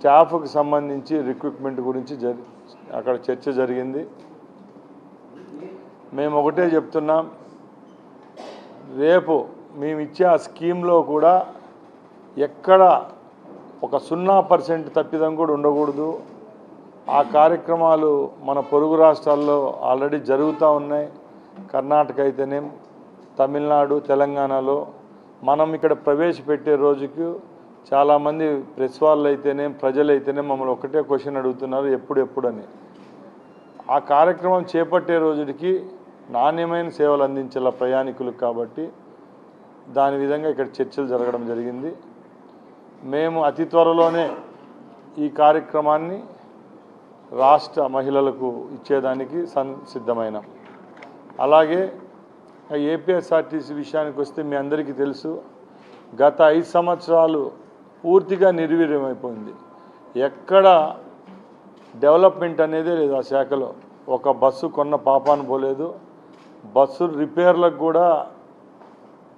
స్టాఫ్కి సంబంధించి రిక్రూట్మెంట్ గురించి జరి అక్కడ చర్చ జరిగింది. మేము ఒకటే చెప్తున్నాం రేపు మేము ఇచ్చే ఆ స్కీమ్లో కూడా ఎక్కడ ఒక సున్నా పర్సెంట్ తప్పిదం కూడా ఉండకూడదు. ఆ కార్యక్రమాలు మన పొరుగు రాష్ట్రాల్లో ఆల్రెడీ జరుగుతూ ఉన్నాయి. కర్ణాటక అయితేనేం తమిళనాడు తెలంగాణలో. మనం ఇక్కడ ప్రవేశపెట్టే రోజుకు చాలామంది ప్రెస్ వాళ్ళు ప్రజలు ప్రజలైతేనే మమ్మల్ని ఒకటే క్వశ్చన్ అడుగుతున్నారు ఎప్పుడు ఎప్పుడని. ఆ కార్యక్రమం చేపట్టే రోజుకి నాణ్యమైన సేవలు అందించాల ప్రయాణికులకు కాబట్టి దాని విధంగా ఇక్కడ చర్చలు జరగడం జరిగింది. మేము అతి త్వరలోనే ఈ కార్యక్రమాన్ని రాష్ట్ర మహిళలకు ఇచ్చేదానికి సన్ సిద్ధమైనాం. అలాగే ఏపీఎస్ఆర్టీసీ విషయానికి వస్తే మీ అందరికీ తెలుసు గత ఐదు సంవత్సరాలు పూర్తిగా నిర్వీర్యమైపోయింది. ఎక్కడ డెవలప్మెంట్ అనేదే లేదు ఆ శాఖలో. ఒక బస్సు కొన్న పాపాను పోలేదు. బస్సు రిపేర్లకు కూడా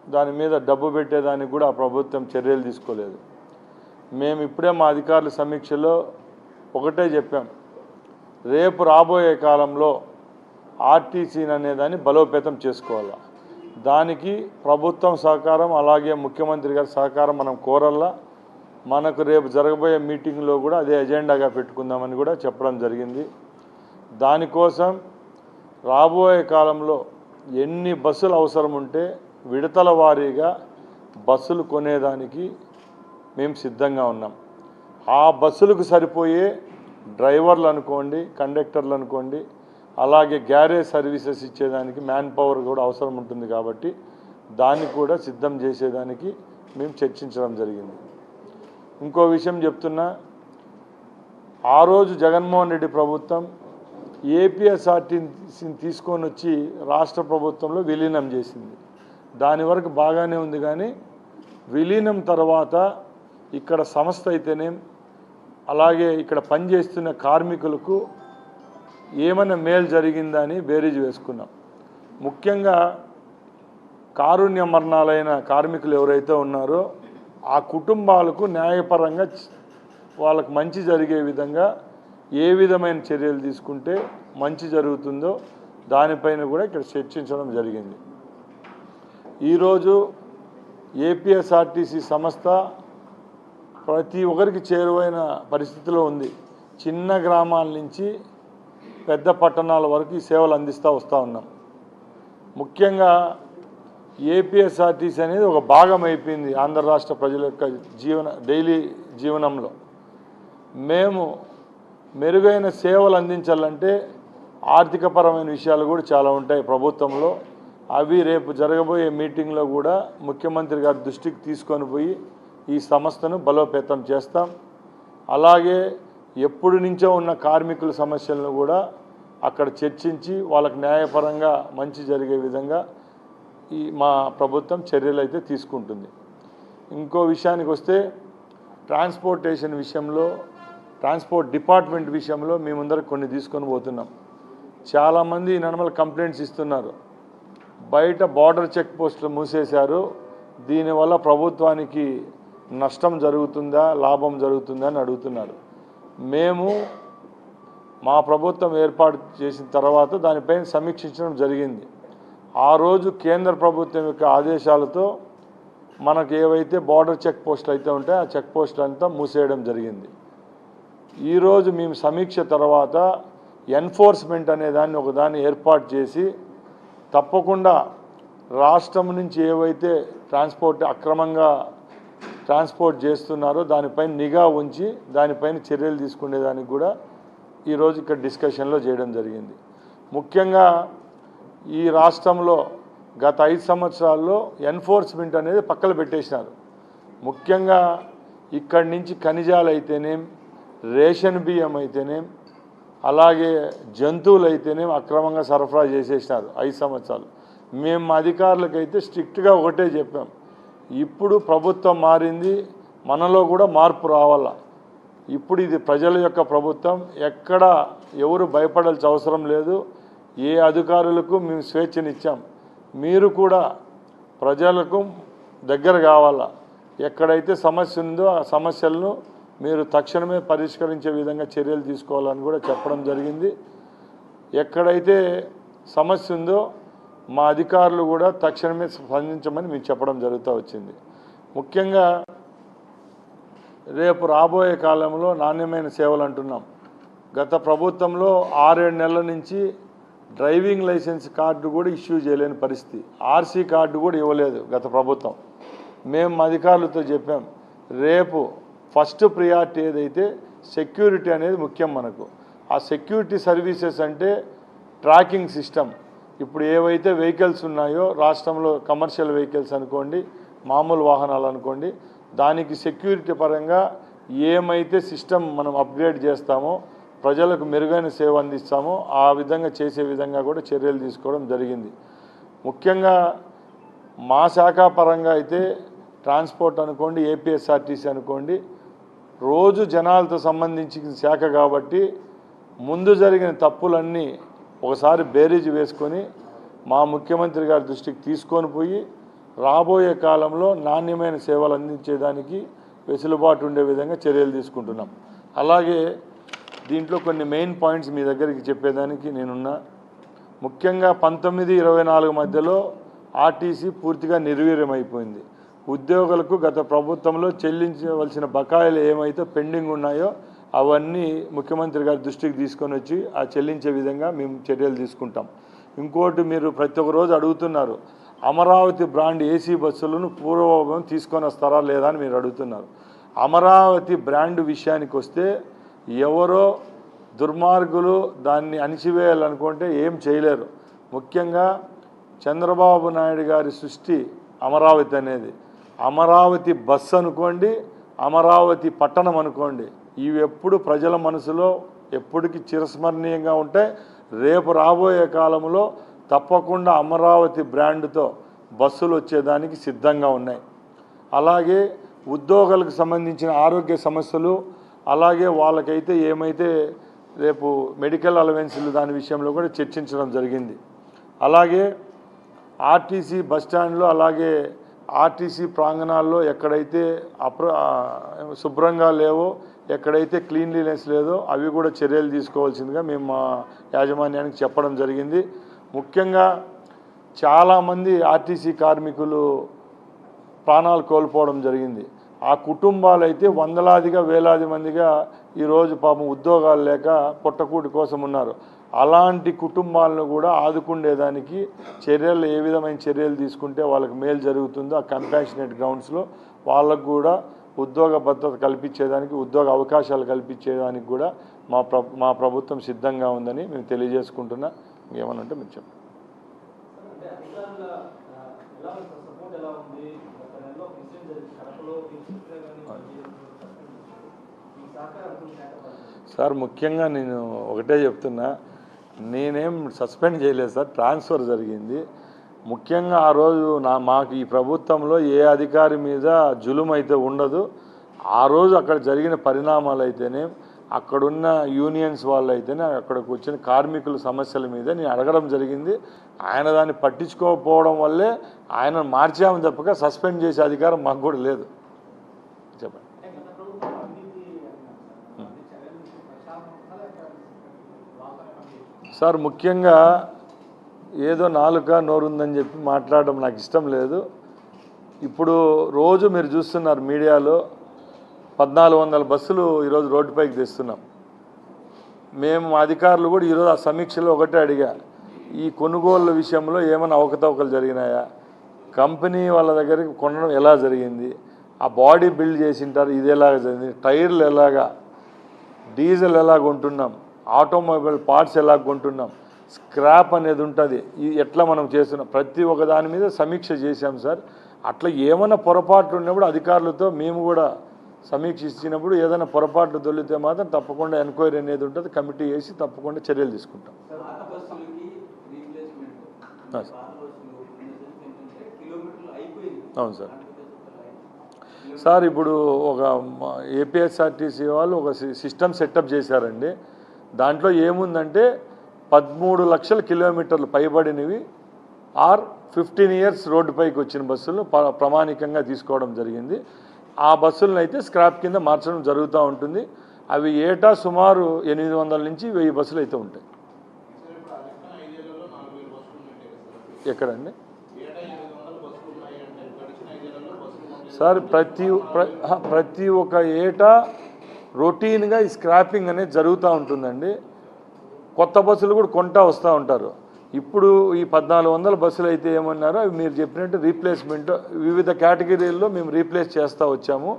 దాని మీద డబ్బు పెట్టేదానికి కూడా ఆ ప్రభుత్వం చర్యలు తీసుకోలేదు. మేము ఇప్పుడే మా అధికారుల సమీక్షలో ఒకటే చెప్పాం. రేపు రాబోయే కాలంలో ఆర్టీసీని అనేదాన్ని బలోపేతం చేసుకోవాలా. దానికి ప్రభుత్వం సహకారం అలాగే ముఖ్యమంత్రి గారి సహకారం మనం కోరల్లా. మనకు రేపు జరగబోయే మీటింగ్లో కూడా అదే ఎజెండాగా పెట్టుకుందామని కూడా చెప్పడం జరిగింది. దానికోసం రాబోయే కాలంలో ఎన్ని బస్సులు అవసరం ఉంటే విడతల వారీగా బస్సులు కొనేదానికి మేము సిద్ధంగా ఉన్నాం. ఆ బస్సులకు సరిపోయే డ్రైవర్లు అనుకోండి కండక్టర్లు అనుకోండి అలాగే గ్యారేజ్ సర్వీసెస్ ఇచ్చేదానికి మ్యాన్ పవర్ కూడా అవసరం ఉంటుంది కాబట్టి దాన్ని కూడా సిద్ధం చేసేదానికి మేము చర్చించడం జరిగింది. ఇంకో విషయం చెప్తున్నా. ఆ రోజు జగన్మోహన్ రెడ్డి ప్రభుత్వం ఏపీఎస్ఆర్టీసీని తీసుకొని వచ్చి రాష్ట్ర ప్రభుత్వంలో విలీనం చేసింది. దాని వరకు బాగానే ఉంది కానీ విలీనం తర్వాత ఇక్కడ సంస్థ అయితేనేం అలాగే ఇక్కడ పనిచేస్తున్న కార్మికులకు ఏమైనా మేలు జరిగిందని బేరీజ్ వేసుకున్నాం. ముఖ్యంగా కారుణ్య మరణాలైన కార్మికులు ఎవరైతే ఉన్నారో ఆ కుటుంబాలకు న్యాయపరంగా వాళ్ళకు మంచి జరిగే విధంగా ఏ విధమైన చర్యలు తీసుకుంటే మంచి జరుగుతుందో దానిపైన కూడా ఇక్కడ చర్చించడం జరిగింది. ఈరోజు ఏపీఎస్ఆర్టీసీ సంస్థ ప్రతి ఒక్కరికి చేరువైన పరిస్థితిలో ఉంది. చిన్న గ్రామాల నుంచి పెద్ద పట్టణాల వరకు ఈ సేవలు అందిస్తూ వస్తూ ఉన్నాం. ముఖ్యంగా ఏపీఎస్ఆర్టీసీ అనేది ఒక భాగం అయిపోయింది ఆంధ్ర రాష్ట్ర ప్రజల యొక్క జీవన డైలీ జీవనంలో. మేము మెరుగైన సేవలు అందించాలంటే ఆర్థికపరమైన విషయాలు కూడా చాలా ఉంటాయి ప్రభుత్వంలో. అవి రేపు జరగబోయే మీటింగ్లో కూడా ముఖ్యమంత్రి గారి దృష్టికి తీసుకొని పోయి ఈ సంస్థను బలోపేతం చేస్తాం. అలాగే ఎప్పుడు నుంచో ఉన్న కార్మికుల సమస్యలను కూడా అక్కడ చర్చించి వాళ్ళకు న్యాయపరంగా మంచి జరిగే విధంగా ఈ మా ప్రభుత్వం చర్యలు అయితే తీసుకుంటుంది. ఇంకో విషయానికి వస్తే ట్రాన్స్పోర్టేషన్ విషయంలో ట్రాన్స్పోర్ట్ డిపార్ట్మెంట్ విషయంలో మేముందరం కొన్ని తీసుకొని పోతున్నాం. చాలామంది నడమల కంప్లైంట్స్ ఇస్తున్నారు. బయట బార్డర్ చెక్ పోస్టులు మూసేశారు. దీనివల్ల ప్రభుత్వానికి నష్టం జరుగుతుందా లాభం జరుగుతుందా అని అడుగుతున్నారు. మేము మా ప్రభుత్వం ఏర్పాటు చేసిన తర్వాత దానిపైన సమీక్షించడం జరిగింది. ఆ రోజు కేంద్ర ప్రభుత్వం యొక్క ఆదేశాలతో మనకు ఏవైతే బార్డర్ చెక్ పోస్టులు అయితే ఉంటాయో ఆ చెక్ పోస్టులు అంతా మూసేయడం జరిగింది. ఈరోజు మేము సమీక్ష తర్వాత ఎన్ఫోర్స్మెంట్ అనే దాన్ని ఒకదాన్ని ఏర్పాటు చేసి తప్పకుండా రాష్ట్రం నుంచి ఏవైతే ట్రాన్స్పోర్ట్ అక్రమంగా ట్రాన్స్పోర్ట్ చేస్తున్నారో దానిపైన నిఘా ఉంచి దానిపైన చర్యలు తీసుకునేదానికి కూడా ఈరోజు ఇక్కడ డిస్కషన్లో చేయడం జరిగింది. ముఖ్యంగా ఈ రాష్ట్రంలో గత ఐదు సంవత్సరాల్లో ఎన్ఫోర్స్మెంట్ అనేది పక్కన పెట్టేసినారు. ముఖ్యంగా ఇక్కడి నుంచి ఖనిజాలు అయితేనేం రేషన్ బియ్యం అయితేనేం అలాగే జంతువులు అయితేనేం అక్రమంగా సరఫరా చేసేసినారు ఐదు సంవత్సరాలు. మేము అధికారులకైతే స్ట్రిక్ట్గా ఒకటే చెప్పాం. ఇప్పుడు ప్రభుత్వం మారింది మనలో కూడా మార్పు రావాల. ఇప్పుడు ఇది ప్రజల యొక్క ప్రభుత్వం ఎక్కడ ఎవరు భయపడాల్సిన అవసరం లేదు. ఏ అధికారులకు మేము స్వేచ్ఛనిచ్చాం మీరు కూడా ప్రజలకు దగ్గర కావాలా? ఎక్కడైతే సమస్య ఉందో ఆ సమస్యలను మీరు తక్షణమే పరిష్కరించే విధంగా చర్యలు తీసుకోవాలని కూడా చెప్పడం జరిగింది. ఎక్కడైతే సమస్య ఉందో మా అధికారులు కూడా తక్షణమే స్పందించమని మేము చెప్పడం జరుగుతూ వచ్చింది. ముఖ్యంగా రేపు రాబోయే కాలంలో నాణ్యమైన సేవలు అంటున్నాం. గత ప్రభుత్వంలో ఆరేడు నెలల నుంచి డ్రైవింగ్ లైసెన్స్ కార్డు కూడా ఇష్యూ చేయలేని పరిస్థితి. ఆర్సీ కార్డు కూడా ఇవ్వలేదు గత ప్రభుత్వం. మేము అధికారులతో చెప్పాం రేపు ఫస్ట్ ప్రియారిటీ ఏదైతే సెక్యూరిటీ అనేది ముఖ్యం మనకు. ఆ సెక్యూరిటీ సర్వీసెస్ అంటే ట్రాకింగ్ సిస్టమ్ ఇప్పుడు ఏవైతే వెహికల్స్ ఉన్నాయో రాష్ట్రంలో కమర్షియల్ వెహికల్స్ అనుకోండి మామూలు వాహనాలు అనుకోండి దానికి సెక్యూరిటీ పరంగా ఏమైతే సిస్టమ్ మనం అప్గ్రేడ్ చేస్తామో ప్రజలకు మెరుగైన సేవ అందిస్తామో ఆ విధంగా చేసే విధంగా కూడా చర్యలు తీసుకోవడం జరిగింది. ముఖ్యంగా మా శాఖ పరంగా అయితే ట్రాన్స్పోర్ట్ అనుకోండి ఏపీఎస్ఆర్టీసీ అనుకోండి రోజు జనాలతో సంబంధించిన శాఖ కాబట్టి ముందు జరిగిన తప్పులన్నీ ఒకసారి బేరీజ్ వేసుకొని మా ముఖ్యమంత్రి గారి దృష్టికి తీసుకొని పోయి రాబోయే కాలంలో నాణ్యమైన సేవలు అందించేదానికి వెసులుబాటు ఉండే విధంగా చర్యలు తీసుకుంటున్నాం. అలాగే దీంట్లో కొన్ని మెయిన్ పాయింట్స్ మీ దగ్గరికి చెప్పేదానికి నేనున్నా. ముఖ్యంగా పంతొమ్మిది ఇరవై నాలుగు మధ్యలో ఆర్టీసీ పూర్తిగా నిర్వీర్యమైపోయింది. ఉద్యోగులకు గత ప్రభుత్వంలో చెల్లించవలసిన బకాయిలు ఏమైతే పెండింగ్ ఉన్నాయో అవన్నీ ముఖ్యమంత్రి గారి దృష్టికి తీసుకొని వచ్చి ఆ చెల్లించే విధంగా మేము చర్యలు తీసుకుంటాం. ఇంకోటి మీరు ప్రతి ఒక్క రోజు అడుగుతున్నారు అమరావతి బ్రాండ్ ఏసీ బస్సులను పూర్వభాగం తీసుకొని వస్తారా లేదా అని మీరు అడుగుతున్నారు. అమరావతి బ్రాండ్ విషయానికి వస్తే ఎవరో దుర్మార్గులు దాన్ని అణిచివేయాలనుకుంటే ఏం చేయలేరు. ముఖ్యంగా చంద్రబాబు నాయుడు గారి సృష్టి అమరావతి అనేది. అమరావతి బస్సు అనుకోండి అమరావతి పట్టణం అనుకోండి ఇవి ఎప్పుడు ప్రజల మనసులో ఎప్పటికీ చిరస్మరణీయంగా ఉంటే రేపు రాబోయే కాలంలో తప్పకుండా అమరావతి బ్రాండ్తో బస్సులు వచ్చేదానికి సిద్ధంగా ఉన్నాయి. అలాగే ఉద్యోగులకు సంబంధించిన ఆరోగ్య సమస్యలు అలాగే వాళ్ళకైతే ఏమైతే రేపు మెడికల్ అలవెన్స్లు దాని విషయంలో కూడా చర్చించడం జరిగింది. అలాగే ఆర్టీసీ బస్ స్టాండ్లో అలాగే ఆర్టీసీ ప్రాంగణాల్లో ఎక్కడైతే అప్ర శుభ్రంగా లేవో ఎక్కడైతే క్లీన్లీనెస్ లేదో అవి కూడా చర్యలు తీసుకోవాల్సిందిగా మేము మా యాజమాన్యానికి చెప్పడం జరిగింది. ముఖ్యంగా చాలామంది ఆర్టీసీ కార్మికులు ప్రాణాలు కోల్పోవడం జరిగింది. ఆ కుటుంబాలు అయితే వందలాదిగా వేలాది మందిగా ఈరోజు పాపం ఉద్యోగాలు లేక పొట్టకూటి కోసం ఉన్నారు. అలాంటి కుటుంబాలను కూడా ఆదుకుండేదానికి చర్యలు ఏ విధమైన చర్యలు తీసుకుంటే వాళ్ళకి మేలు జరుగుతుందో ఆ కంపాషనేట్ గ్రౌండ్స్లో వాళ్ళకు కూడా ఉద్యోగ భద్రత కల్పించేదానికి ఉద్యోగ అవకాశాలు కల్పించేదానికి కూడా మా ప్ర మా ప్రభుత్వం సిద్ధంగా ఉందని మేము తెలియజేసుకుంటున్నా. ఏమనంటే మీరు చెప్పండి అంటే అధికారుల ఆ, ఎలా ఉంది సార్ సపోర్ట్ ఎలా ఉంది గత నెలలో ఒక ఇన్సిడెంట్ జరిగింది కడపలో ఈ చిత్రే కానీ ఈ సహకారం ఉంటుంది శాఖ పరంగా. సార్ ముఖ్యంగా నేను ఒకటే చెప్తున్నా. నేనేం సస్పెండ్ చేయలేదు సార్ ట్రాన్స్ఫర్ జరిగింది. ముఖ్యంగా ఆ రోజు నా మాకు ఈ ప్రభుత్వంలో ఏ అధికారి మీద జులుం అయితే ఉండదు. ఆ రోజు అక్కడ జరిగిన పరిణామాలు అయితేనే అక్కడున్న యూనియన్స్ వాళ్ళు అయితేనే అక్కడికి వచ్చిన కార్మికుల సమస్యల మీద నేను అడగడం జరిగింది. ఆయన దాన్ని పట్టించుకోకపోవడం వల్లే ఆయన మార్చామని తప్పక సస్పెండ్ చేసే అధికారం మాకు కూడా లేదు చెప్పండి అంటే గత ప్రభుత్వం అవినీతి అన్నారు సార్. అది చర్యలు తీసుకుని ప్రశాంతంగా లేక వాస్తవంగా పనిచేస్తుంది. సార్ ముఖ్యంగా ఏదో నాలుక నోరుందని చెప్పి మాట్లాడడం నాకు ఇష్టం లేదు. ఇప్పుడు రోజు మీరు చూస్తున్నారు మీడియాలో పద్నాలుగు వందల బస్సులు ఈరోజు రోడ్డుపైకి తెస్తున్నాం. మేము అధికారులు కూడా ఈరోజు ఆ సమీక్షలో ఒకటే అడిగా ఈ కొనుగోళ్ళ విషయంలో ఏమైనా అవకతవకలు జరిగినాయా? కంపెనీ వాళ్ళ దగ్గరికి కొనడం ఎలా జరిగింది? ఆ బాడీ బిల్డ్ చేసింటారు ఇది ఎలాగ జరిగింది? టైర్లు ఎలాగా? డీజిల్ ఎలాగ ఉంటున్నాం? ఆటోమొబైల్ పార్ట్స్ ఎలా కొంటున్నాం? స్క్రాప్ అనేది ఉంటుంది. ఎట్లా మనం చేస్తున్నాం? ప్రతి ఒక్క దాని మీద సమీక్ష చేశాం సార్. అట్లా ఏమైనా పొరపాట్లు ఉన్నప్పుడు అధికారులతో మేము కూడా సమీక్షించినప్పుడు ఏదైనా పొరపాట్లు దొల్లితే మాత్రం తప్పకుండా ఎంక్వైరీ అనేది ఉంటుంది. కమిటీ వేసి తప్పకుండా చర్యలు తీసుకుంటాం. అవును సార్. సార్ ఇప్పుడు ఒక ఏపీఎస్ఆర్టీసీ వాళ్ళు ఒక సి- సిస్టమ్ సెటప్ చేశారండి. దాంట్లో ఏముందంటే పదమూడు లక్షల కిలోమీటర్లు పైబడినవి ఆర్ ఫిఫ్టీన్ ఇయర్స్ రోడ్డుపైకి వచ్చిన బస్సులు ప- ప్రామాణికంగా తీసుకోవడం జరిగింది. ఆ బస్సులను అయితే స్క్రాప్ కింద మార్చడం జరుగుతూ ఉంటుంది. అవి ఏటా సుమారు ఎనిమిది వందల నుంచి వెయ్యి బస్సులు అయితే ఉంటాయి. ఎక్కడండి? సార్ ప్రతి ప్రతి ఒక్క ఏటా రొటీన్గా ఈ స్క్రాపింగ్ అనేది జరుగుతూ ఉంటుందండి. కొత్త బస్సులు కూడా కొంటా వస్తూ ఉంటారు. ఇప్పుడు ఈ పద్నాలుగు వందల బస్సులు అయితే ఏమన్నారో అవి మీరు చెప్పినట్టు రీప్లేస్మెంట్ వివిధ కేటగిరీల్లో మేము రీప్లేస్ చేస్తూ వచ్చాము.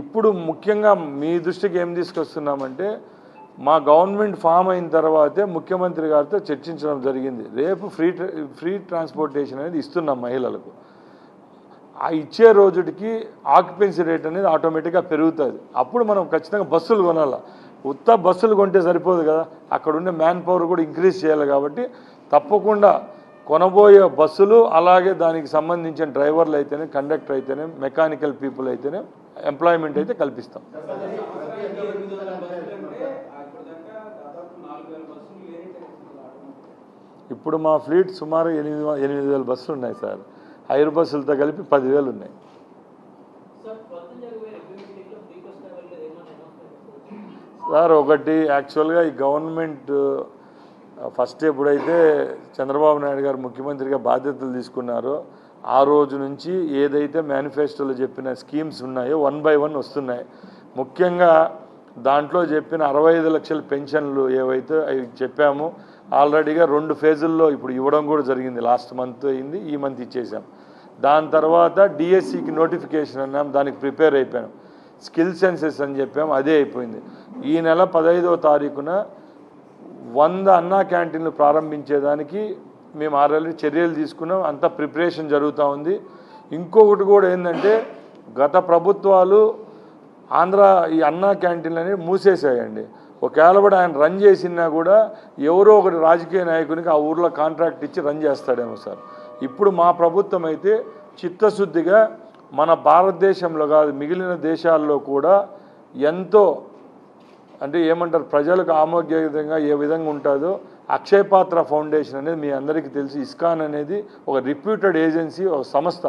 ఇప్పుడు ముఖ్యంగా మీ దృష్టికి ఏం తీసుకొస్తున్నామంటే మా గవర్నమెంట్ ఫామ్ అయిన తర్వాతే ముఖ్యమంత్రి గారితో చర్చించడం జరిగింది. రేపు ఫ్రీ ఫ్రీ ట్రాన్స్పోర్టేషన్ అనేది ఇస్తున్నాం మహిళలకు. ఆ ఇచ్చే రోజుకి ఆక్యుపెన్సీ రేట్ అనేది ఆటోమేటిక్గా పెరుగుతుంది. అప్పుడు మనం ఖచ్చితంగా బస్సులు కొనాలి? ఉత్త బస్సులు కొంటే సరిపోదు కదా. అక్కడ ఉండే మ్యాన్ పవర్ కూడా ఇంక్రీజ్ చేయాలి కాబట్టి తప్పకుండా కొనబోయే బస్సులు అలాగే దానికి సంబంధించిన డ్రైవర్లు అయితేనే కండక్టర్ అయితేనే మెకానికల్ పీపుల్ అయితేనే ఎంప్లాయ్మెంట్ అయితే కల్పిస్తాం. ఇప్పుడు మా ఫ్లీట్ సుమారు ఎనిమిది ఎనిమిది వేల బస్సులు ఉన్నాయి సార్. ఐరు బస్సులతో కలిపి పదివేలు ఉన్నాయి. సార్ ఒకటి యాక్చువల్గా ఈ గవర్నమెంట్ ఫస్ట్ ఎప్పుడైతే చంద్రబాబు నాయుడు గారు ముఖ్యమంత్రిగా బాధ్యతలు తీసుకున్నారో ఆ రోజు నుంచి ఏదైతే మేనిఫెస్టోలో చెప్పిన స్కీమ్స్ ఉన్నాయో వన్ బై వన్ వస్తున్నాయి. ముఖ్యంగా దాంట్లో చెప్పిన అరవై ఐదు లక్షల పెన్షన్లు ఏవైతే అవి చెప్పామో ఆల్రెడీగా రెండు ఫేజుల్లో ఇప్పుడు ఇవ్వడం కూడా జరిగింది. లాస్ట్ మంత్ అయింది ఈ మంత్ ఇచ్చేసాం. దాని తర్వాత డిఎస్సికి నోటిఫికేషన్ అన్నాం దానికి ప్రిపేర్ అయిపోయాం స్కిల్ సెన్సెస్ అని చెప్పాం అదే అయిపోయింది. ఈ నెల పదహైదవ తారీఖున వంద అన్నా క్యాంటీన్లు ప్రారంభించేదానికి మేము ఆల్రెడీ చర్యలు తీసుకున్నాం అంత ప్రిపరేషన్ జరుగుతూ ఉంది. ఇంకొకటి కూడా ఏంటంటే గత ప్రభుత్వాలు ఆంధ్ర ఈ అన్నా క్యాంటీన్లు అనేవి మూసేసాయండి ఒకవేళ కూడా ఆయన రన్ చేసినా కూడా ఎవరో ఒకటి రాజకీయ నాయకునికి ఆ ఊర్లో కాంట్రాక్ట్ ఇచ్చి రన్ చేస్తాడేమో సార్. ఇప్పుడు మా ప్రభుత్వం అయితే చిత్తశుద్ధిగా మన భారతదేశంలో కాదు మిగిలిన దేశాల్లో కూడా ఎంతో అంటే ఏమంటారు ప్రజలకు ఆమోగ్యంగా ఏ విధంగా ఉంటుందో అక్షయపాత్ర ఫౌండేషన్ అనేది మీ అందరికీ తెలిసి. ఇస్కాన్ అనేది ఒక రిప్యూటెడ్ ఏజెన్సీ ఒక సంస్థ.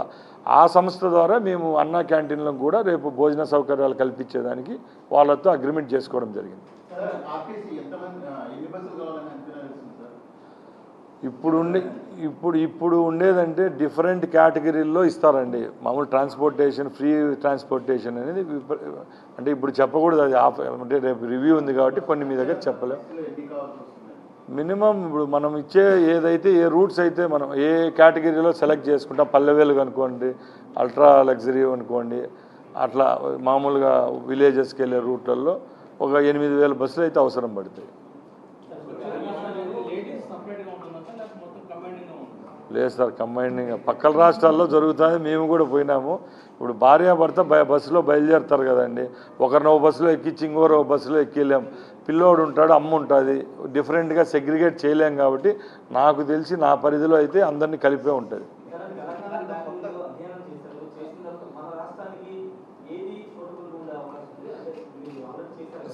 ఆ సంస్థ ద్వారా మేము అన్నా క్యాంటీన్లకు కూడా రేపు భోజన సౌకర్యాలు కల్పించేదానికి వాళ్ళతో అగ్రిమెంట్ చేసుకోవడం జరిగింది సార్ ఆర్టీసీ ఎంతమంది ఆ, ఎన్ని బస్సులు కావాలని అంచనా వేస్తుంది సార్ ఇప్పుడు ఉండే ఇప్పుడు ఇప్పుడు ఉండేదంటే డిఫరెంట్ కేటగిరీల్లో ఇస్తారండి. మామూలు ట్రాన్స్పోర్టేషన్ ఫ్రీ ట్రాన్స్పోర్టేషన్ అనేది అంటే ఇప్పుడు చెప్పకూడదు అది ఆఫ్ అంటే రేపు రివ్యూ ఉంది కాబట్టి కొన్ని మీ దగ్గర చెప్పలేం. మినిమం ఇప్పుడు మనం ఇచ్చే ఏదైతే ఏ రూట్స్ అయితే మనం ఏ కేటగిరీలో సెలెక్ట్ చేసుకుంటాం పల్లెవేలు అనుకోండి అల్ట్రా లగ్జరీ అనుకోండి అట్లా మామూలుగా విలేజెస్కి వెళ్ళే రూట్లలో ఒక ఎనిమిది వేల బస్సులు అయితే అవసరం పడతాయి లేడీస్ సపరేట్గా ఉంటుందా సార్ లేకపోతే మొత్తం కంబైన్డ్గా ఉంటుందా లేదు సార్ కంబైనింగ్ పక్కల రాష్ట్రాల్లో జరుగుతుంది మేము కూడా పోయినాము. ఇప్పుడు భార్యాభర్త బ- బస్సులో బయలుదేరుతారు కదండి. ఒకరిని ఒక బస్సులో ఎక్కించి ఇంకోరు ఒక బస్సులో ఎక్కిలేం. పిల్లోడు ఉంటాడు అమ్మ ఉంటుంది. డిఫరెంట్గా సెగ్రిగేట్ చేయలేం కాబట్టి నాకు తెలిసి నా పరిధిలో అయితే అందరినీ కలిపే ఉంటుంది.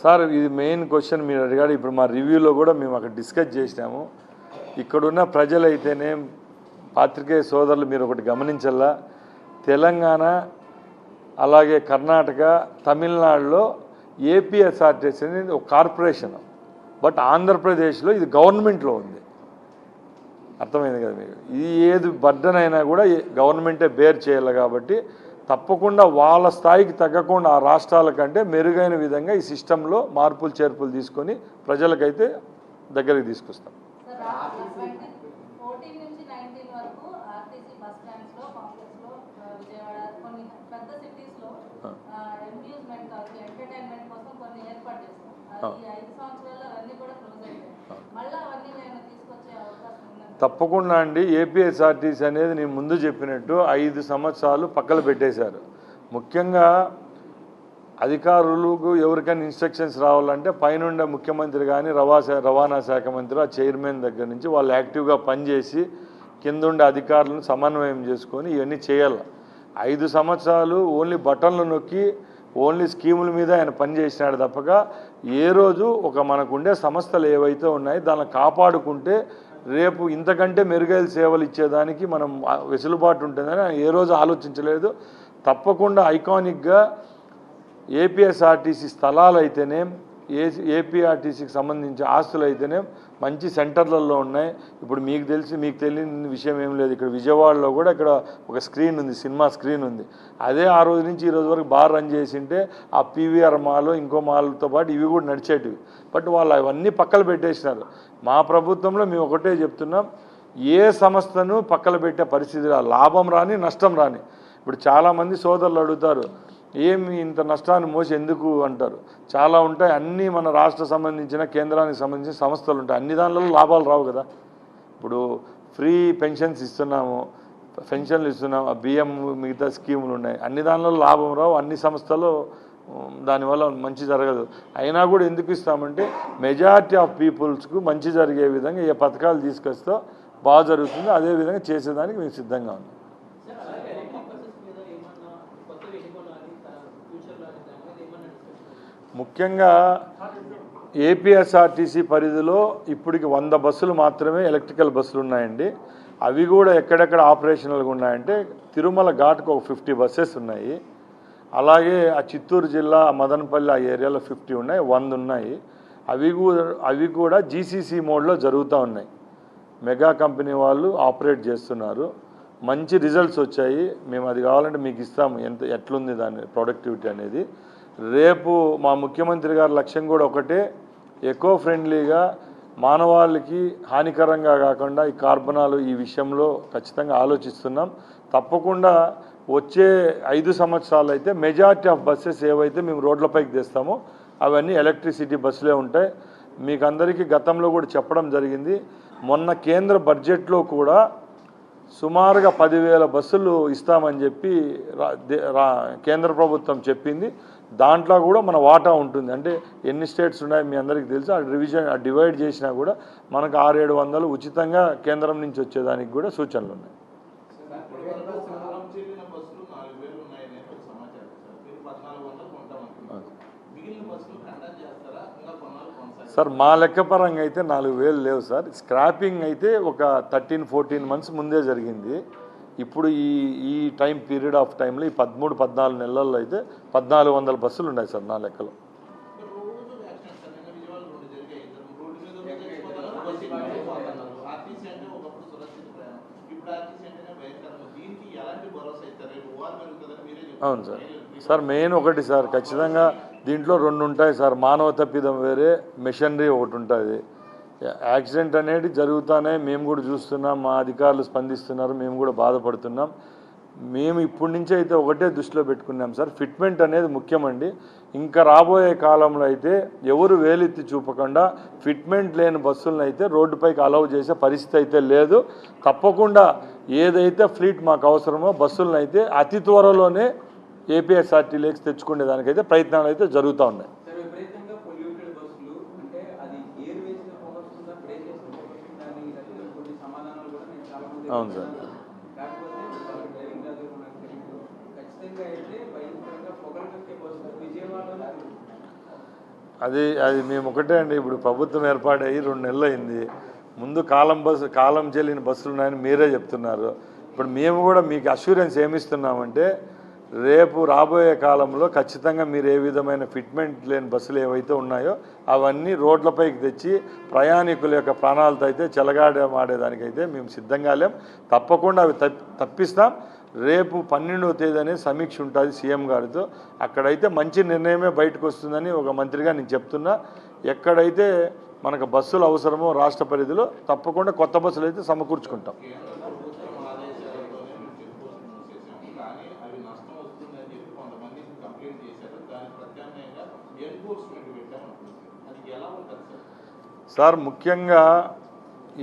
సార్ ఇది మెయిన్ క్వశ్చన్ మీరు అడిగాడు ఇప్పుడు మా రివ్యూలో కూడా మేము అక్కడ డిస్కస్ చేసినాము. ఇక్కడున్న ప్రజలైతేనే పాత్రికేయ సోదరులు మీరు ఒకటి గమనించాలా తెలంగాణ అలాగే కర్ణాటక తమిళనాడులో ఏపీఎస్ఆర్టీసీ అనేది ఒక కార్పొరేషన్. బట్ ఆంధ్రప్రదేశ్లో ఇది గవర్నమెంట్లో ఉంది. అర్థమైంది కదా మీకు? ఇది ఏది బర్డన్ అయినా కూడా గవర్నమెంటే బేర్ చేయాలి కాబట్టి తప్పకుండా వాళ్ళ స్థాయికి తగ్గకుండా ఆ రాష్ట్రాల కంటే మెరుగైన విధంగా ఈ సిస్టంలో మార్పులు చేర్పులు తీసుకొని ప్రజలకైతే దగ్గరికి తీసుకొస్తాం ఫోర్టీన్ నుంచి నైన్టీన్ వరకు ఆర్టీసీ బస్ స్టాండ్స్లో కాంప్లెక్స్లో ఆ, విజయవాడ కొన్ని పెద్ద సిటీస్లో అమ్యూజ్మెంట్ కావచ్చు ఎంటర్టైన్మెంట్ కోసం కొన్ని ఏర్పాటు చేస్తాం ఆ. అది ఈ ఐదు సంవత్సరాల్లో అవన్నీ కూడా క్లోజ్ అయిపోయాయి మళ్ళీ అవన్నీ మేము తీసుకొచ్చే అవకాశం ఉందండి తప్పకుండా అండి ఏపీఎస్ఆర్టీసీ అనేది నేను ముందు చెప్పినట్టు ఐదు సంవత్సరాలు పక్కన పెట్టేశారు. ముఖ్యంగా అధికారులకు ఎవరికైనా ఇన్స్ట్రక్షన్స్ రావాలంటే పైనుండే ముఖ్యమంత్రి కానీ రవా శా- రవాణా శాఖ మంత్రి ఆ చైర్మన్ దగ్గర నుంచి వాళ్ళు యాక్టివ్గా పనిచేసి కింద ఉండే అధికారులను సమన్వయం చేసుకొని ఇవన్నీ చేయాలి. ఐదు సంవత్సరాలు ఓన్లీ బటన్లు నొక్కి ఓన్లీ స్కీముల మీద ఆయన పనిచేసినాడు తప్పక. ఏ రోజు ఒక మనకుండే సంస్థలు ఏవైతే ఉన్నాయో దాన్ని కాపాడుకుంటే రేపు ఇంతకంటే మెరుగైన సేవలు ఇచ్చేదానికి మనం వెసులుబాటు ఉంటుందని ఏ రోజు ఆలోచించలేదు. తప్పకుండా ఐకానిక్గా ఏపీఎస్ఆర్టీసీ స్థలాలు అయితేనే ఏ ఏపీఆర్టీసీకి సంబంధించిన ఆస్తులు అయితేనే మంచి సెంటర్లలో ఉన్నాయి. ఇప్పుడు మీకు తెలిసి మీకు తెలియని విషయం ఏం లేదు. ఇక్కడ విజయవాడలో కూడా ఇక్కడ ఒక స్క్రీన్ ఉంది సినిమా స్క్రీన్ ఉంది. అదే ఆ రోజు నుంచి ఈ రోజు వరకు బాగా రన్ చేసింటే ఆ పీవీఆర్ మాల్ ఇంకో మాల్తో పాటు ఇవి కూడా నడిచేటివి. బట్ వాళ్ళు అవన్నీ పక్కన పెట్టేసినారు. మా ప్రభుత్వంలో మేము ఒకటే చెప్తున్నాం ఏ సంస్థను పక్కన పెట్టే పరిస్థితి రా లాభం రాని నష్టం రాని. ఇప్పుడు చాలామంది సోదరులు అడుగుతారు ఏమి ఇంత నష్టాన్ని మోసి ఎందుకు అంటారు? చాలా ఉంటాయి. అన్నీ మన రాష్ట్ర సంబంధించిన కేంద్రానికి సంబంధించిన సంస్థలు ఉంటాయి. అన్ని దానిలో లాభాలు రావు కదా. ఇప్పుడు ఫ్రీ పెన్షన్స్ ఇస్తున్నాము పెన్షన్లు ఇస్తున్నాము ఆ బియ్యం మిగతా స్కీములు ఉన్నాయి. అన్ని దానిలో లాభం రావు. అన్ని సంస్థలు దానివల్ల మంచి జరగదు. అయినా కూడా ఎందుకు ఇస్తామంటే మెజారిటీ ఆఫ్ పీపుల్స్కు మంచి జరిగే విధంగా ఏ పథకాలు తీసుకొస్తో బాగా జరుగుతుందో అదే విధంగా చేసేదానికి మేము సిద్ధంగా ఉన్నాం సార్ అలాగే ఎలక్ట్రిక్ బస్సెస్ మీద ఏమన్నా కొత్తవి ఎన్నుకోవాలి ఫ్యూచర్లో అనే దాని మీద ఏమన్నా డిస్కషన్ ముఖ్యంగా ఏపీఎస్ఆర్టీసీ పరిధిలో ఇప్పటికి వంద బస్సులు మాత్రమే ఎలక్ట్రికల్ బస్సులు ఉన్నాయండి. అవి కూడా ఎక్కడెక్కడ ఆపరేషనల్గా ఉన్నాయంటే తిరుమల ఘాట్కు ఒక ఫిఫ్టీ బస్సెస్ ఉన్నాయి. అలాగే ఆ చిత్తూరు జిల్లా మదనపల్లి ఆ ఏరియాలో ఫిఫ్టీ ఉన్నాయి వంద ఉన్నాయి. అవి కూడా అవి కూడా జీసీసీ మోడ్లో జరుగుతూ ఉన్నాయి. మెగా కంపెనీ వాళ్ళు ఆపరేట్ చేస్తున్నారు. మంచి రిజల్ట్స్ వచ్చాయి. మేము అది కావాలంటే మీకు ఇస్తాము. ఎంత ఎట్లుంది దాని ప్రొడక్టివిటీ అనేది. రేపు మా ముఖ్యమంత్రి గారి లక్ష్యం కూడా ఒకటే ఎకో ఫ్రెండ్లీగా మానవాళికి హానికరంగా కాకుండా ఈ కార్బనాలు ఈ విషయంలో ఖచ్చితంగా ఆలోచిస్తున్నాం. తప్పకుండా వచ్చే ఐదు సంవత్సరాలు అయితే మెజారిటీ ఆఫ్ బస్సెస్ ఏవైతే మేము రోడ్లపైకి తెస్తామో అవన్నీ ఎలక్ట్రిసిటీ బస్సులే ఉంటాయి. మీకు అందరికీ గతంలో కూడా చెప్పడం జరిగింది. మొన్న కేంద్ర బడ్జెట్లో కూడా సుమారుగా పదివేల బస్సులు ఇస్తామని చెప్పి కేంద్ర ప్రభుత్వం చెప్పింది. దాంట్లో కూడా మన వాటా ఉంటుంది. అంటే ఎన్ని స్టేట్స్ ఉన్నాయి మీ అందరికీ తెలుసు? ఆ రివిజన్ ఆ డివైడ్ చేసినా కూడా మనకు ఆరేడు వందలు ఉచితంగా కేంద్రం నుంచి వచ్చేదానికి కూడా సూచనలు ఉన్నాయి. సార్ సార్ మా లెక్క పరంగా అయితే నాలుగు వేలు లేవు సార్. స్క్రాపింగ్ అయితే ఒక థర్టీన్ ఫోర్టీన్ మంత్స్ ముందే జరిగింది. ఇప్పుడు ఈ ఈ టైం పీరియడ్ ఆఫ్ టైంలో ఈ పదమూడు పద్నాలుగు నెలల్లో అయితే పద్నాలుగు వందల బస్సులు ఉన్నాయి సార్ నా లెక్కలో. అవును సార్. సార్ మెయిన్ ఒకటి సార్ ఖచ్చితంగా దీంట్లో రెండు ఉంటాయి సార్. మానవ తప్పిదం వేరే మిషనరీ ఒకటి ఉంటుంది. యాక్సిడెంట్ అనేది జరుగుతానే మేము కూడా చూస్తున్నాం మా అధికారులు స్పందిస్తున్నారు మేము కూడా బాధపడుతున్నాం. మేము ఇప్పటి నుంచి అయితే ఒకటే దృష్టిలో పెట్టుకున్నాం సార్. ఫిట్మెంట్ అనేది ముఖ్యమండి. ఇంకా రాబోయే కాలంలో అయితే ఎవరు వేలెత్తి చూపకుండా ఫిట్మెంట్ లేని బస్సులను అయితే రోడ్డుపైకి అలౌ చేసే పరిస్థితి అయితే లేదు. తప్పకుండా ఏదైతే ఫ్లీట్ మాకు అవసరమో బస్సులను అయితే అతి త్వరలోనే ఏపీఎస్ఆర్టీలోకి తెచ్చుకునే దానికైతే ప్రయత్నాలు అయితే జరుగుతూ ఉన్నాయి సార్ విపరీతంగా పొల్యూటెడ్ బస్సులు అంటే అది ఏర్ వేసిన పొగ వస్తుందా స్ప్రే చేసిన పొగ వస్తుందా అని ఇలా కొన్ని సమాధానాలు కూడా నేను చాలా మంది అవును సార్. కాకపోతే వాళ్ళ డ్రైవింగ్ కాదు నాకు తెలియదు ఖచ్చితంగా అయితే భయంకరంగా పొగలు కక్కే అవును సార్. అది అది మేము ఒకటే అండి. ఇప్పుడు ప్రభుత్వం ఏర్పాటయ్యి రెండు నెలలు అయింది. ముందు కాలం బస్సు కాలం చెల్లిన బస్సులు ఉన్నాయని మీరే చెప్తున్నారు. ఇప్పుడు మేము కూడా మీకు అష్యూరెన్స్ ఏమిస్తున్నామంటే రేపు రాబోయే కాలంలో ఖచ్చితంగా మీరు ఏ విధమైన ఫిట్మెంట్ లేని బస్సులు ఏవైతే ఉన్నాయో అవన్నీ రోడ్లపైకి తెచ్చి ప్రయాణికుల యొక్క ప్రాణాలతో అయితే చెలగాడమాడేదానికైతే మేము సిద్ధంగా లేం. తప్పకుండా అవి తప్పి తప్పిస్తాం. రేపు పన్నెండవ తేదీ అనేది సమీక్ష ఉంటుంది సీఎం గారితో. అక్కడైతే మంచి నిర్ణయమే బయటకు వస్తుందని ఒక మంత్రిగా నేను చెప్తున్నా. ఎక్కడైతే మనకు బస్సులు అవసరమో రాష్ట్ర పరిధిలో తప్పకుండా కొత్త బస్సులు అయితే సమకూర్చుకుంటాం. సార్ ముఖ్యంగా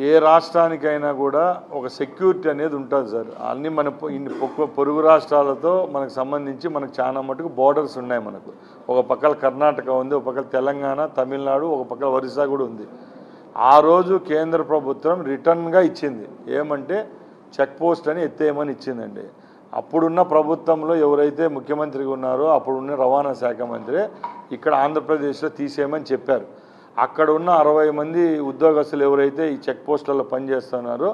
ఏ రాష్ట్రానికైనా కూడా ఒక సెక్యూరిటీ అనేది ఉంటుంది సార్. అన్ని మన ఇన్ని పొరుగు రాష్ట్రాలతో మనకు సంబంధించి మనకు చాలా మటుకు బోర్డర్స్ ఉన్నాయి మనకు. ఒక పక్కన కర్ణాటక ఉంది ఒక పక్కల తెలంగాణ తమిళనాడు ఒక పక్కల ఒరిస్సా కూడా ఉంది. ఆ రోజు కేంద్ర ప్రభుత్వం రిటర్న్గా ఇచ్చింది. ఏమంటే చెక్ పోస్ట్ అని ఎత్తేయమని ఇచ్చిందండి. అప్పుడున్న ప్రభుత్వంలో ఎవరైతే ముఖ్యమంత్రిగా ఉన్నారో అప్పుడున్న రవాణా శాఖ మంత్రి ఇక్కడ ఆంధ్రప్రదేశ్లో తీసేయమని చెప్పారు. అక్కడ ఉన్న అరవై మంది ఉద్యోగస్తులు ఎవరైతే ఈ చెక్ పోస్టులలో పనిచేస్తున్నారో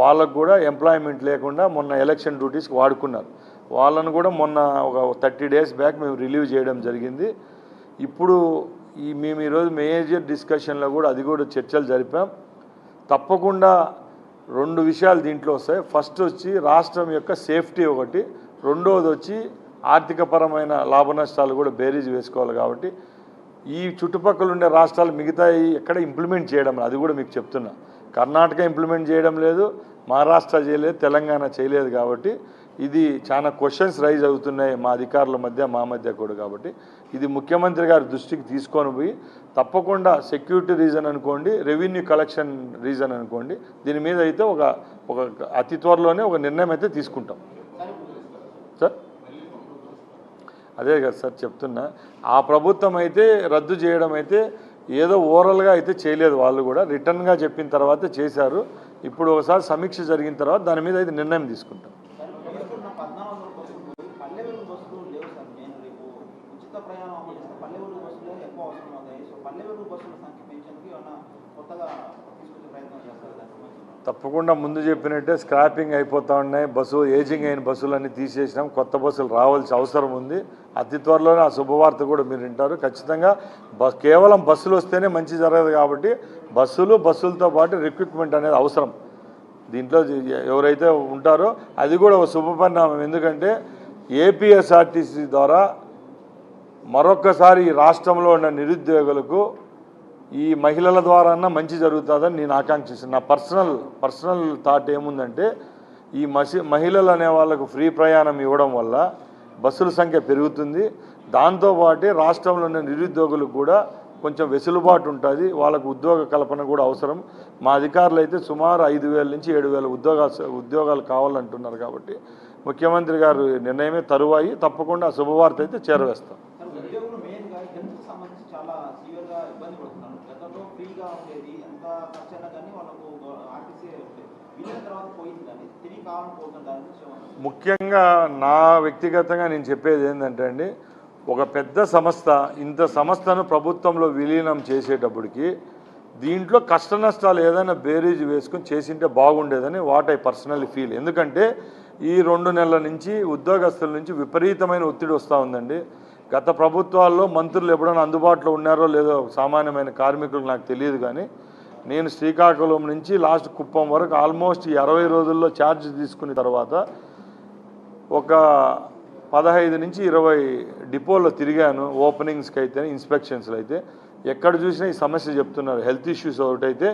వాళ్ళకు కూడా ఎంప్లాయ్మెంట్ లేకుండా మొన్న ఎలక్షన్ డ్యూటీస్కి వాడుకున్నారు. వాళ్ళను కూడా మొన్న ఒక థర్టీ డేస్ బ్యాక్ మేము రిలీవ్ చేయడం జరిగింది. ఇప్పుడు ఈ మేము ఈరోజు మేజర్ డిస్కషన్లో కూడా అది కూడా చర్చలు జరిపాం. తప్పకుండా రెండు విషయాలు దీంట్లో వస్తాయి. ఫస్ట్ వచ్చి రాష్ట్రం యొక్క సేఫ్టీ ఒకటి. రెండోది వచ్చి ఆర్థికపరమైన లాభ నష్టాలు కూడా బేరీజ్ వేసుకోవాలి కాబట్టి ఈ చుట్టుపక్కల ఉండే రాష్ట్రాలు మిగతా ఎక్కడ ఇంప్లిమెంట్ చేయడం అది కూడా మీకు చెప్తున్నా. కర్ణాటక ఇంప్లిమెంట్ చేయడం లేదు. మహారాష్ట్ర చేయలేదు. తెలంగాణ చేయలేదు కాబట్టి ఇది చాలా క్వశ్చన్స్ రైజ్ అవుతున్నాయి మా అధికారుల మధ్య మా మధ్య కూడా కాబట్టి. ఇది ముఖ్యమంత్రి గారి దృష్టికి తీసుకొని పోయి తప్పకుండా సెక్యూరిటీ రీజన్ అనుకోండి రెవెన్యూ కలెక్షన్ రీజన్ అనుకోండి దీని మీద అయితే ఒక ఒక అతి త్వరలోనే ఒక నిర్ణయం అయితే తీసుకుంటాం సార్ అదే కదా సార్ చెప్తున్నా. ఆ ప్రభుత్వం అయితే రద్దు చేయడం అయితే ఏదో ఓరల్గా అయితే చేయలేదు వాళ్ళు కూడా. రిటర్న్గా చెప్పిన తర్వాత చేశారు. ఇప్పుడు ఒకసారి సమీక్ష జరిగిన తర్వాత దాని మీద అయితే నిర్ణయం తీసుకుంటాం ప్రస్తుతం పద్నాలుగు వందల బస్సులు పల్లె వెలుగు బస్సులు లేవు సార్ నేను రేపు ఉచిత ప్రయాణం అమలు చేస్తే పల్లె వెలుగు బస్సులే ఎక్కువ అవసరం అవుతాయి సో పల్లె వెలుగు బస్సుల సంఖ్య పెంచేందుకు ఏమన్నా కొత్తగా తీసుకొచ్చే ప్రయత్నం చేస్తారు దానికి సంబంధించిన తప్పకుండా ముందు చెప్పినట్టే స్క్రాపింగ్ అయిపోతూ ఉన్నాయి. బస్సు ఏజింగ్ అయిన బస్సులన్నీ తీసేసినాం. కొత్త బస్సులు రావాల్సిన అవసరం ఉంది. అతి త్వరలోనే ఆ శుభవార్త కూడా మీరు వింటారు. ఖచ్చితంగా బస్ కేవలం బస్సులు వస్తేనే మంచి జరగదు కాబట్టి బస్సులు బస్సులతో పాటు రిక్రూట్మెంట్ అనేది అవసరం. దీంట్లో ఎవరైతే ఉంటారో అది కూడా ఒక శుభపరిణామం ఎందుకంటే ఏపీఎస్ఆర్టీసీ ద్వారా మరొకసారి ఈ రాష్ట్రంలో ఉన్న నిరుద్యోగులకు ఈ మహిళల ద్వారా మంచి జరుగుతుందని నేను ఆకాంక్షిస్తాను నా పర్సనల్ పర్సనల్ థాట్ ఏముందంటే ఈ మసి మహిళలు అనే వాళ్ళకు ఫ్రీ ప్రయాణం ఇవ్వడం వల్ల బస్సుల సంఖ్య పెరుగుతుంది. దాంతోపాటే రాష్ట్రంలో ఉన్న నిరుద్యోగులకు కూడా కొంచెం వెసులుబాటు ఉంటుంది. వాళ్ళకు ఉద్యోగ కల్పన కూడా అవసరం. మా అధికారులు అయితే సుమారు ఐదు వేల నుంచి ఏడు వేల ఉద్యోగాలు ఉద్యోగాలు కావాలంటున్నారు కాబట్టి ముఖ్యమంత్రి గారు నిర్ణయమే తరువాయి. తప్పకుండా ఆ శుభవార్త అయితే చేరవేస్తాం సార్ ఉద్యోగులు మెయిన్గా హెల్త్కి సంబంధించి చాలా సివియర్గా ఇబ్బంది పడుతున్నారు గతంలో ఫ్రీగా ఉండేది ఎంత ఖర్చైనా కానీ వాళ్ళకు ఆర్టీసీ ఉండేది వీళ్ళ తర్వాత పోయింది కానీ తిరిగి కావాలని పోతుంది దాని గురించి ఏమన్నా ముఖ్యంగా నా వ్యక్తిగతంగా నేను చెప్పేది ఏంటంటే అండి ఒక పెద్ద సంస్థ ఇంత సంస్థను ప్రభుత్వంలో విలీనం చేసేటప్పటికి దీంట్లో కష్ట నష్టాలు ఏదైనా బేరీజ్ వేసుకుని చేసింటే బాగుండేదని వాట్ ఐ పర్సనల్లీ ఫీల్. ఎందుకంటే ఈ రెండు నెలల నుంచి ఉద్యోగస్తుల నుంచి విపరీతమైన ఒత్తిడి వస్తూ ఉందండి. గత ప్రభుత్వాల్లో మంత్రులు ఎప్పుడైనా అందుబాటులో ఉన్నారో లేదో సామాన్యమైన కార్మికులకు నాకు తెలియదు కానీ నేను శ్రీకాకుళం నుంచి లాస్ట్ కుప్పం వరకు ఆల్మోస్ట్ ఈ అరవై రోజుల్లో ఛార్జ్ తీసుకున్న తర్వాత ఒక పదహైదు నుంచి ఇరవై డిపోల్లో తిరిగాను ఓపెనింగ్స్కి అయితే ఇన్స్పెక్షన్స్లో అయితే. ఎక్కడ చూసినా ఈ సమస్య చెప్తున్నారు. హెల్త్ ఇష్యూస్ ఒకటైతే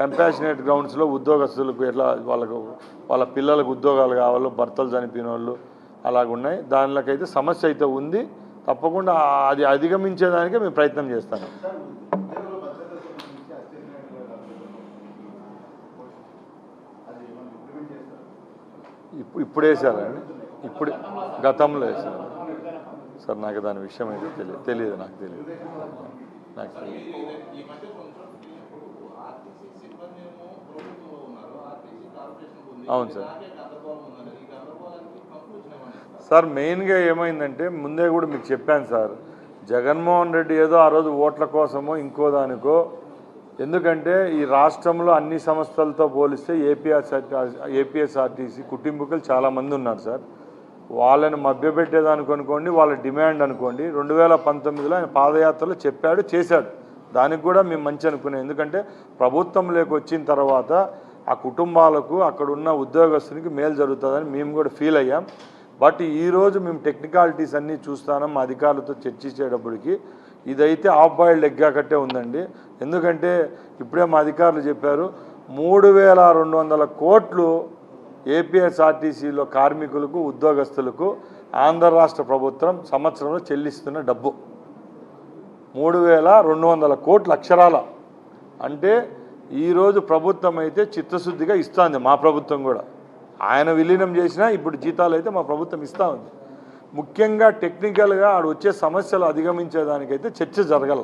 కంపాషనేట్ గ్రౌండ్స్లో ఉద్యోగస్తులకు ఎట్లా వాళ్ళకు వాళ్ళ పిల్లలకు ఉద్యోగాలు కావాలో భర్తలు చనిపోయిన వాళ్ళు అలాగున్నాయి. దానిలోకైతే సమస్య అయితే ఉంది. తప్పకుండా అది అధిగమించేదానికే మేము ప్రయత్నం చేస్తాను. ఇప్పుడు ఇప్పుడు వేసారండి ఇప్పుడు గతంలో వేసారు? సార్ నాకు దాని విషయం అయితే తెలియదు తెలియదు నాకు తెలియదు నాకు తెలియదు అవును సార్. సార్ మెయిన్గా ఏమైందంటే ముందే కూడా మీకు చెప్పాను సార్ జగన్మోహన్ రెడ్డి ఏదో ఆ రోజు ఓట్ల కోసమో ఇంకో దానికో ఎందుకంటే ఈ రాష్ట్రంలో అన్ని సంస్థలతో పోలిస్తే ఏపీఎస్ ఏపీఎస్ఆర్టీసీ కుటుంబకులు చాలామంది ఉన్నారు సార్. వాళ్ళని మభ్యపెట్టేదానికి అనుకోండి వాళ్ళ డిమాండ్ అనుకోండి. రెండు వేల పంతొమ్మిదిలో ఆయన పాదయాత్రలో చెప్పాడు చేశాడు. దానికి కూడా మేము మంచి అనుకున్నాం. ఎందుకంటే ప్రభుత్వంలోకి వచ్చిన తర్వాత ఆ కుటుంబాలకు అక్కడ ఉన్న ఉద్యోగస్తునికి మేలు జరుగుతుందని మేము కూడా ఫీల్ అయ్యాం. బట్ ఈరోజు మేము టెక్నికాలిటీస్ అన్నీ చూస్తాను మా అధికారులతో చర్చించేటప్పటికి. ఇదైతే ఆఫ్ బాయిల్డ్ ఎగ్గాకట్టే ఉందండి. ఎందుకంటే ఇప్పుడే మా అధికారులు చెప్పారు మూడు వేల రెండు వందల కోట్లు ఏపీఎస్ఆర్టీసీలో కార్మికులకు ఉద్యోగస్తులకు ఆంధ్ర రాష్ట్ర ప్రభుత్వం సంవత్సరంలో చెల్లిస్తున్న డబ్బు. మూడు వేల రెండు వందల కోట్ల అక్షరాల. అంటే ఈరోజు ప్రభుత్వం అయితే చిత్తశుద్ధిగా ఇస్తుంది మా ప్రభుత్వం కూడా. ఆయన విలీనం చేసినా ఇప్పుడు జీతాలు అయితే మా ప్రభుత్వం ఇస్తూ ఉంది. ముఖ్యంగా టెక్నికల్గా ఆడు వచ్చే సమస్యలు అధిగమించేదానికైతే చర్చ జరగల.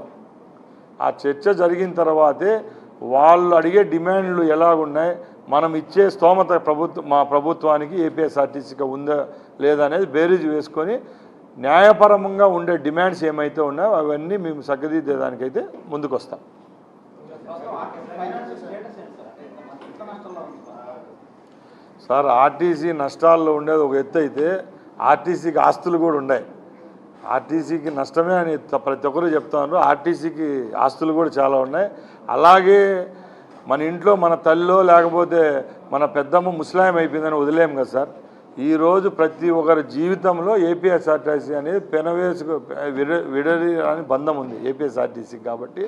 ఆ చర్చ జరిగిన తర్వాతే వాళ్ళు అడిగే డిమాండ్లు ఎలాగున్నాయి మనం ఇచ్చే స్తోమత ప్రభుత్వ మా ప్రభుత్వానికి ఏపీఎస్ఆర్టీసీగా ఉందా లేదా అనేది బేరీజ్ వేసుకొని న్యాయపరంగా ఉండే డిమాండ్స్ ఏమైతే ఉన్నాయో అవన్నీ మేము సగ్గదిద్దేదానికైతే ముందుకొస్తాం. సార్ సార్ ఆర్టీసీ నష్టాల్లో ఉండేది ఒక ఎత్తు అయితే ఆర్టీసీకి ఆస్తులు కూడా ఉన్నాయి. ఆర్టీసీకి నష్టమే అని ప్రతి ఒక్కరు చెప్తాను ఆర్టీసీకి ఆస్తులు కూడా చాలా ఉన్నాయి. అలాగే మన ఇంట్లో మన తల్లిలో లేకపోతే మన పెద్దమ్మ ముస్లాం అయిపోయిందని వదిలేము కదా సార్? ఈరోజు ప్రతి ఒక్కరి జీవితంలో ఏపీఎస్ఆర్టీసీ అనేది పెనవేసుకు విడ అని బంధం ఉంది ఏపీఎస్ఆర్టీసీ కాబట్టి.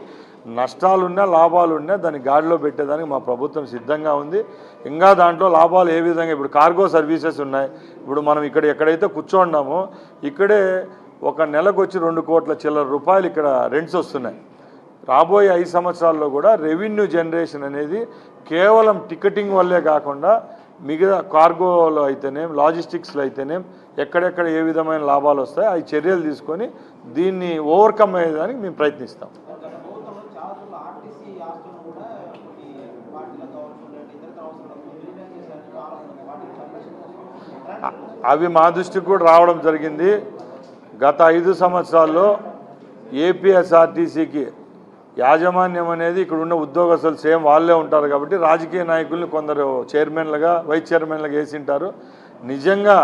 నష్టాలున్నా లాభాలున్నా దాన్ని గాడిలో పెట్టేదానికి మా ప్రభుత్వం సిద్ధంగా ఉంది. ఇంకా దాంట్లో లాభాలు ఏ విధంగా ఇప్పుడు కార్గో సర్వీసెస్ ఉన్నాయి. ఇప్పుడు మనం ఇక్కడ ఎక్కడైతే కూర్చోన్నామో ఇక్కడే ఒక నెలకు వచ్చి రెండు కోట్ల చిల్లర రూపాయలు ఇక్కడ రెంట్స్ వస్తున్నాయి. రాబోయే ఐదు సంవత్సరాల్లో కూడా రెవెన్యూ జనరేషన్ అనేది కేవలం టికెటింగ్ వల్లే కాకుండా మిగతా కార్గోలో అయితేనేం లాజిస్టిక్స్లో అయితేనేం ఎక్కడెక్కడ ఏ విధమైన లాభాలు వస్తాయో అవి చర్యలు తీసుకొని దీన్ని ఓవర్కమ్ అయ్యేదానికి మేము ప్రయత్నిస్తాం. అవి మా దృష్టికి కూడా రావడం జరిగింది. గత ఐదు సంవత్సరాల్లో ఏపీఎస్ఆర్టీసీకి యాజమాన్యం అనేది ఇక్కడ ఉన్న ఉద్యోగస్తులు సేమ్ వాళ్ళే ఉంటారు కాబట్టి రాజకీయ నాయకుల్ని కొందరు చైర్మన్లుగా వైస్ చైర్మన్లుగా వేసింటారు. నిజంగా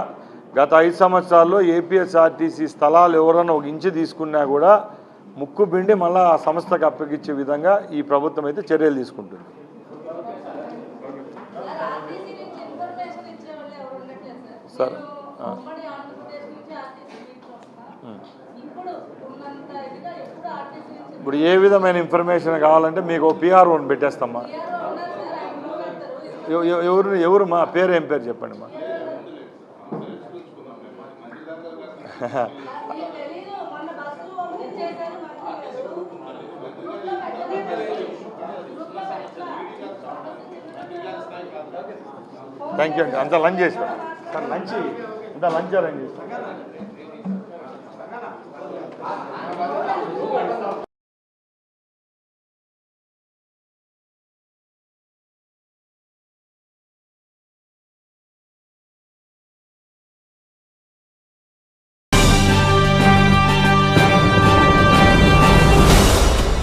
గత ఐదు సంవత్సరాల్లో ఏపీఎస్ఆర్టీసీ స్థలాలు ఎవరైనా ఒక ఇంచు తీసుకున్నా కూడా ముక్కు పిండి మళ్ళీ ఆ సంస్థకు అప్పగించే విధంగా ఈ ప్రభుత్వం అయితే చర్యలు తీసుకుంటుంది. సార్, ఇప్పుడు ఏ విధమైన ఇన్ఫర్మేషన్ కావాలంటే మీకు పిఆర్ వన్ పెట్టేస్తామా ఎవరు ఎవరు మా పేరు ఏం పేరు చెప్పండి మా. థ్యాంక్ యూ అండి. అంతా లంచ్ చేసి సార్ లంచ్ అంతా లంచ్ అరేంజ్ చేసి